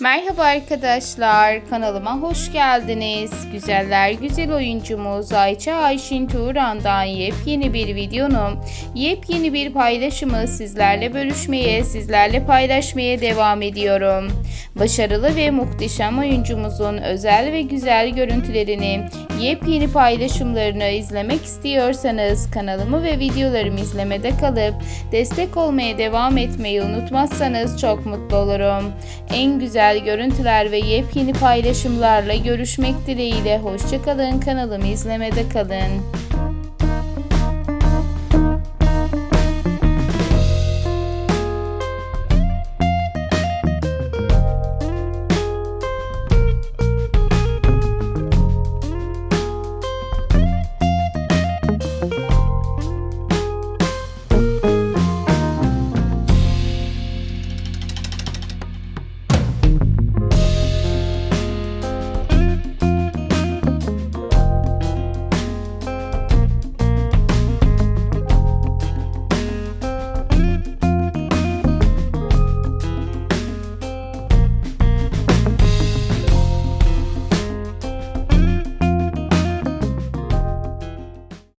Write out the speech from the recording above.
Merhaba arkadaşlar, kanalıma hoş geldiniz. Güzeller güzel oyuncumuz Ayça Ayşin Turan'dan yepyeni bir videonun, yepyeni bir paylaşımı sizlerle bölüşmeye, sizlerle paylaşmaya devam ediyorum. Başarılı ve muhteşem oyuncumuzun özel ve güzel görüntülerini, yepyeni paylaşımlarını izlemek istiyorsanız kanalımı ve videolarımı izlemede kalıp destek olmaya devam etmeyi unutmazsanız çok mutlu olurum. En güzel görüntüler ve yepyeni paylaşımlarla görüşmek dileğiyle hoşçakalın kanalımı izlemede kalın.